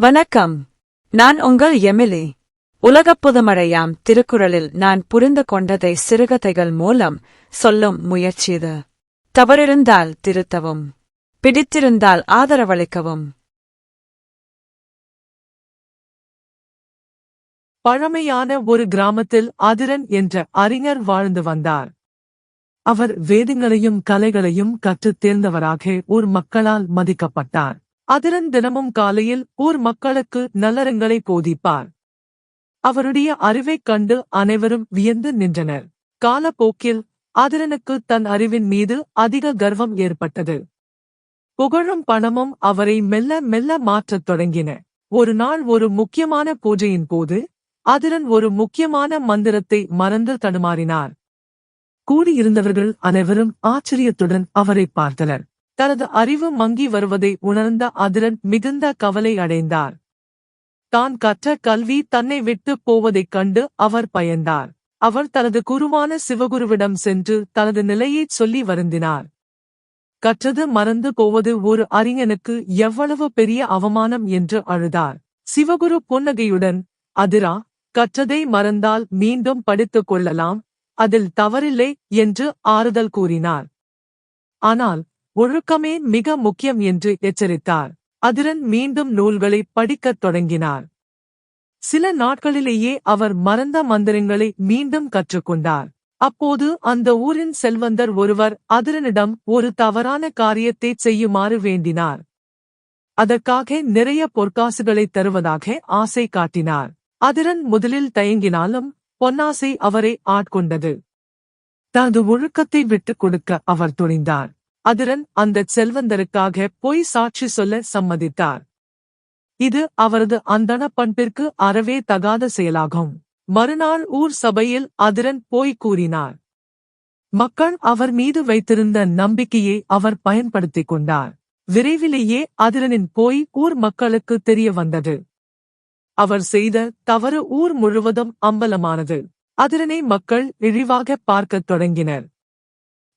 வணக்கம். நான் உங்கள் எமிலி. உலகப் புதுமழையாம் திருக்குறளில் நான் புரிந்து கொண்டதை சிறுகதைகள் மூலம் சொல்லும் முயற்சிது தவறிருந்தால் திருத்தவும். பிடித்திருந்தால் ஆதரவளிக்கவும். பழமையான ஒரு கிராமத்தில் அதிரன் என்ற அறிஞர் வாழ்ந்து வந்தார். அவர் வேதங்களையும் கலைகளையும் கற்றுத் தேர்ந்தவராக ஊர் மக்களால் மதிக்கப்பட்டார். அதிரன் தினமும் காலையில் ஊர் மக்களுக்கு நல்லறங்களை போதிப்பார். அவருடைய அறிவைக் கண்டு அனைவரும் வியந்து நின்றனர். காலப்போக்கில் அதிரனுக்கு தன் அறிவின் மீது அதிக கர்வம் ஏற்பட்டது. புகழும் பணமும் அவரை மெல்ல மெல்ல மாற்றத் தொடங்கின. ஒரு நாள் ஒரு முக்கியமான பூஜையின் போது அதிரன் ஒரு முக்கியமான மந்திரத்தை மறந்து தடுமாறினார். கூடியிருந்தவர்கள் அனைவரும் ஆச்சரியத்துடன் அவரை பார்த்தனர். தனது அறிவு மங்கி வருவதை உணர்ந்த அதிரன் மிகுந்த கவலை அடைந்தார். தான் கற்ற கல்வி தன்னை விட்டுப் போவதைக் கண்டு அவர் பயந்தார். அவர் தனது குருவான சிவகுருவிடம் சென்று தனது நிலையைச் சொல்லி வருந்தினார். கற்றது மறந்து போவது ஒரு அறிஞனுக்கு எவ்வளவு பெரிய அவமானம் என்று அழுதார். சிவகுரு புன்னகையுடன் அதிரா கற்றதை மறந்தால் மீண்டும் படித்துக் கொள்ளலாம் அதில் தவறில்லை என்று ஆறுதல் கூறினார். ஆனால் ஒழுக்கமே மிக முக்கியம் என்று எச்சரித்தார். அதிரன் மீண்டும் நூல்களை படிக்கத் தொடங்கினார். சில நாட்களிலேயே அவர் மறந்த மந்திரங்களை மீண்டும் கற்றுக்கொண்டார். அப்போது அந்த ஊரின் செல்வந்தர் ஒருவர் அதிரனிடம் ஒரு தவறான காரியத்தை செய்யுமாறு வேண்டினார். அதற்காக நிறைய பொற்காசுகளை தருவதாக ஆசை காட்டினார். அதிரன் முதலில் தயங்கினாலும் பொன்னாசை அவரை ஆட்கொண்டது. தனது ஒழுக்கத்தை விட்டுக் கொடுக்க அவர் துணிந்தார். அதிரன் அந்தச் செல்வந்தருக்காக பொய் சாட்சி சொல்ல சம்மதித்தார். இது அவரது அந்தன பண்பிற்கு அறவே தகாத செயலாகும். மறுநாள் ஊர் சபையில் அதிரன் போய் கூறினார். மக்கள் அவர் மீது வைத்திருந்த நம்பிக்கையை அவர் பயன்படுத்திக் கொண்டார். விரைவிலேயே அதிரனின் போய் ஊர் மக்களுக்கு தெரிய வந்தது. அவர் செய்த தவறு ஊர் முழுவதும் அம்பலமானது. அதிரனை மக்கள் இழிவாக பார்க்கத் தொடங்கினர்.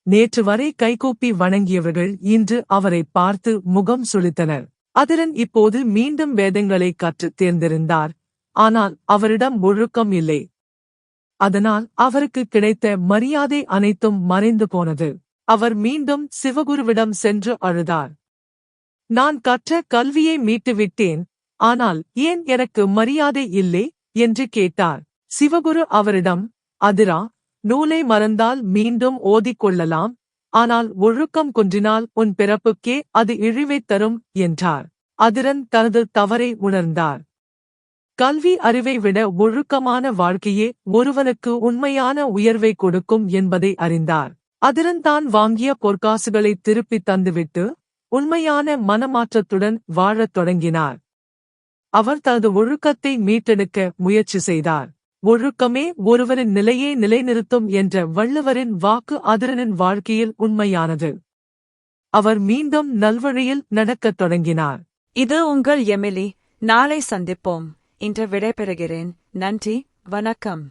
நேற்று வரை கைகூப்பி வணங்கியவர்கள் இன்று அவரை பார்த்து முகம் சுளித்தனர் அதிரன் இப்போது மீண்டும் வேதங்களை கற்றுத் தேர்ந்திருந்தார் ஆனால் அவரிடம் ஒழுக்கம் இல்லை. அதனால் அவருக்கு கிடைத்த மரியாதை அனைத்தும் மறைந்து போனது. அவர் மீண்டும் சிவகுருவிடம் சென்று அழுதார். நான் கற்ற கல்வியை மீட்டுவிட்டேன். ஆனால் ஏன் எனக்கு மரியாதை இல்லை? என்று கேட்டார். சிவகுரு அவரிடம் அதிரா நூலை மறந்தால் மீண்டும் ஓதிக்கொள்ளலாம். ஆனால் ஒழுக்கம் குன்றினால் உன் பிறப்புக்கே அது இழிவைத் தரும் என்றார். அதிரன் தனது தவறை உணர்ந்தார். கல்வி அறிவை விட ஒழுக்கமான வாழ்க்கையே ஒருவனுக்கு உண்மையான உயர்வை கொடுக்கும் என்பதை அறிந்தார். அதிரன் தான் வாங்கிய பொற்காசுகளை திருப்பித் தந்துவிட்டு உண்மையான மனமாற்றத்துடன் வாழத் தொடங்கினார். அவர் தனது ஒழுக்கத்தை மீட்டெடுக்க முயற்சி செய்தார். ஒழுக்கமே ஒருவரின் நிலையை நிலைநிறுத்தும் என்ற வள்ளுவரின் வாக்கு அதிரனின் வாழ்க்கையில் உண்மையானது. அவர் மீண்டும் நல்வழியில் நடக்கத் தொடங்கினார். இது உங்கள் எமிலி. நாளை சந்திப்போம். இன்று விடைபெறுகிறேன். நன்றி. வணக்கம்.